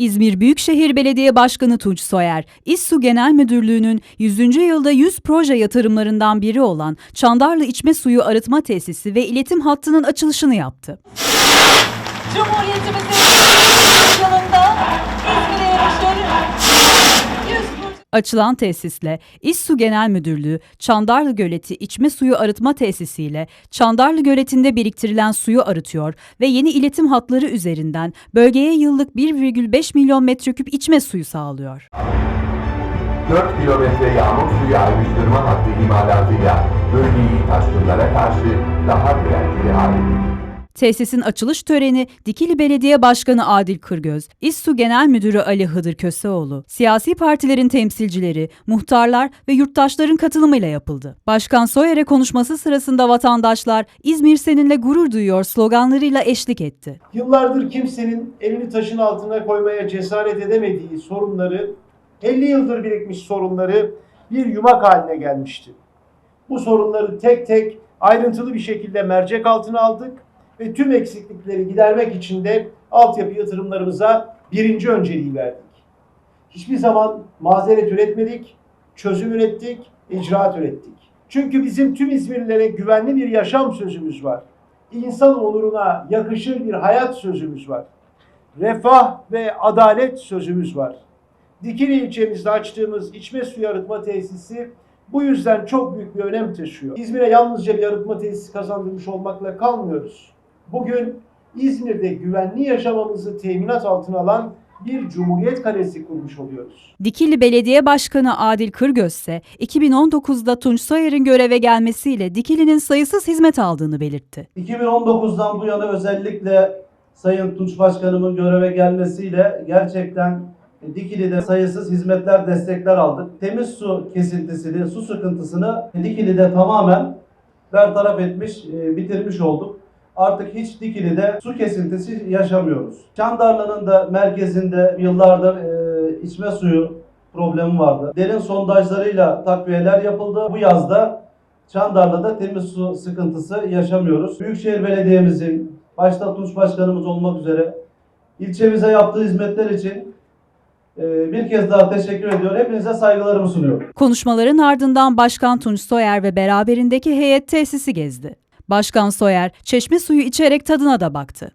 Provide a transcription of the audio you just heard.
İzmir Büyükşehir Belediye Başkanı Tunç Soyer, İSSU Genel Müdürlüğü'nün 100. yılda 100 proje yatırımlarından biri olan Çandarlı İçme Suyu Arıtma Tesisi ve iletim hattının açılışını yaptı. Cumhuriyetimizin 100. yılında İzmir'e yakışır 100 proje Açılan tesisle İSSU Genel Müdürlüğü, Çandarlı Göleti İçme Suyu Arıtma Tesisi ile Çandarlı Göleti'nde biriktirilen suyu arıtıyor ve yeni iletim hatları üzerinden bölgeye yıllık 1,5 milyon metreküp içme suyu sağlıyor. 4 kilometre yağmur suyu ayrıştırma hattı imalatıyla bölgeyi taşkınlara karşı daha dirençli hale getirdi. Tesisin açılış töreni Dikili Belediye Başkanı Adil Kırgöz, İSSU Genel Müdürü Ali Hıdır Köseoğlu, siyasi partilerin temsilcileri, muhtarlar ve yurttaşların katılımıyla yapıldı. Başkan Soyer'e konuşması sırasında vatandaşlar İzmir seninle gurur duyuyor sloganlarıyla eşlik etti. Yıllardır kimsenin elini taşın altına koymaya cesaret edemediği sorunları, 50 yıldır birikmiş sorunları bir yumak haline gelmişti. Bu sorunları tek tek ayrıntılı bir şekilde mercek altına aldık ve tüm eksiklikleri gidermek için de altyapı yatırımlarımıza birinci önceliği verdik. Hiçbir zaman mazeret üretmedik, çözüm ürettik, icraat ürettik. Çünkü bizim tüm İzmirlilere güvenli bir yaşam sözümüz var. İnsan onuruna yakışır bir hayat sözümüz var. Refah ve adalet sözümüz var. Dikili ilçemizde açtığımız içme suyu arıtma tesisi bu yüzden çok büyük bir önem taşıyor. İzmir'e yalnızca bir arıtma tesisi kazandırmış olmakla kalmıyoruz. Bugün İzmir'de güvenli yaşamamızı teminat altına alan bir Cumhuriyet Kalesi kurmuş oluyoruz. Dikili Belediye Başkanı Adil Kırgöz ise 2019'da Tunç Soyer'in göreve gelmesiyle Dikili'nin sayısız hizmet aldığını belirtti. 2019'dan bu yana özellikle Sayın Tunç Başkanımın göreve gelmesiyle gerçekten Dikili'de sayısız hizmetler, destekler aldık. Temiz su kesintisini, su sıkıntısını Dikili'de tamamen bertaraf etmiş, e, bitirmiş olduk. Artık hiç Dikili'de su kesintisi yaşamıyoruz. Çandarlı'nın da merkezinde yıllardır e, içme suyu problemi vardı. Derin sondajlarıyla takviyeler yapıldı. Bu yazda Çandarlı'da temiz su sıkıntısı yaşamıyoruz. Büyükşehir Belediye'mizin, başta Tunç Başkanımız olmak üzere ilçemize yaptığı hizmetler için e, bir kez daha teşekkür ediyorum. Hepinize saygılarımı sunuyorum. Konuşmaların ardından Başkan Tunç Soyer ve beraberindeki heyet tesisi gezdi. Başkan Soyer, çeşme suyu içerek tadına da baktı.